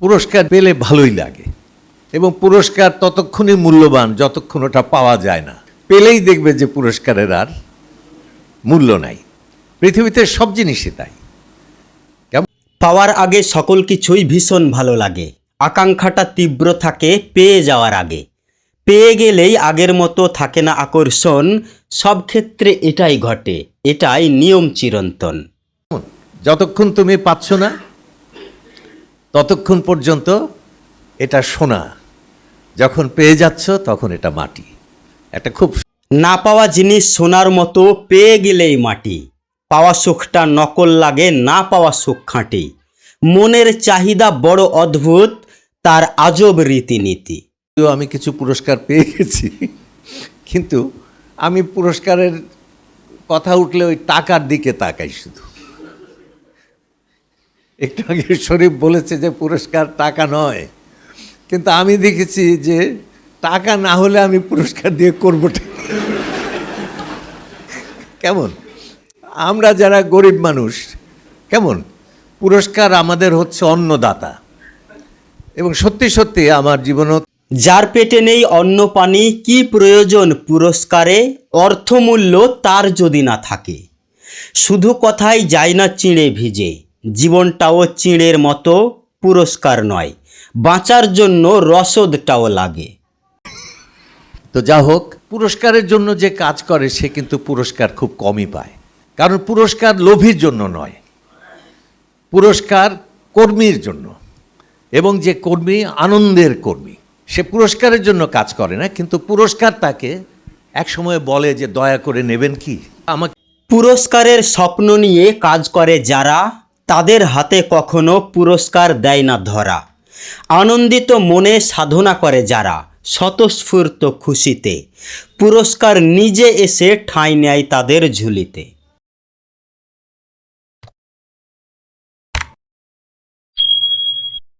পুরস্কার পেলে ভালোই লাগে। এবং পুরস্কার ততক্ষণই মূল্যবান যতক্ষণ ওটা পাওয়া যায় না। পেলেই দেখবে যে পুরস্কারের আর মূল্য নাই। পৃথিবীতে সব জিনিসই তাই। পাওয়ার আগে সকল কিছুই ভীষণ ভালো লাগে। আকাঙ্ক্ষাটা তীব্র থাকে পেয়ে যাওয়ার আগে। পেয়ে গেলেই আগের মতো থাকে না আকর্ষণ। সব ক্ষেত্রে এটাই ঘটে এটাই নিয়ম চিরন্তন। যতক্ষণ তুমি পাচ্ছ না ততক্ষণ পর্যন্ত এটা সোনা। যখন পেয়ে যাচ্ছ তখন এটা মাটি। একটা খুব না পাওয়া জিনিস সোনার মতো পেয়ে গেলেই মাটি। পাওয়া সুখটা নকল লাগে না পাওয়া সুখ খাঁটি। মনের চাহিদা বড় অদ্ভুত তার আজব রীতিনীতি। আমি কিছু পুরস্কার পেয়ে গেছি কিন্তু আমি পুরস্কারের কথা উঠলে ওই টাকার দিকে তাকাই শুধু। একটু আগে শরীফ বলেছে যে পুরস্কার টাকা নয়। কিন্তু আমি দেখেছি যে টাকা না হলে আমি পুরস্কার দিয়ে করবোটা। কেমন? আমরা যারা গরিব মানুষ, কেমন? পুরস্কার আমাদের হচ্ছে অন্নদাতা। এবং সত্যি সত্যি আমার জীবনও যার পেটে নেই অন্ন পানি, কি প্রয়োজন পুরস্কারে? অর্থমূল্য তার যদি না থাকে। শুধু কথাই যায় না চিঁড়ে ভিজে। জীবনটাও চিঁড়ের মতো পুরস্কার নয় বাঁচার জন্য রসদটাও লাগে। তো যা হোক পুরস্কারের জন্য যে কাজ করে সে কিন্তু পুরস্কার খুব কমই পায়। কারণ পুরস্কার লোভীর জন্য নয় পুরস্কার কর্মীর জন্য। এবং যে কর্মী আনন্দের কর্মী সে পুরস্কারের জন্য কাজ করে না কিন্তু পুরস্কার তাকে একসময় বলে যে দয়া করে নেবেন কি? আমাকে পুরস্কারের স্বপ্ন নিয়ে কাজ করে যারা তাদের হাতে কখনো পুরস্কার দেয় না ধরা। আনন্দিত মনে সাধনা করে যারা, স্বতঃস্ফূর্ত খুশিতে। পুরস্কার নিজে এসে ঠাঁই নেয় তাদের ঝুলিতে।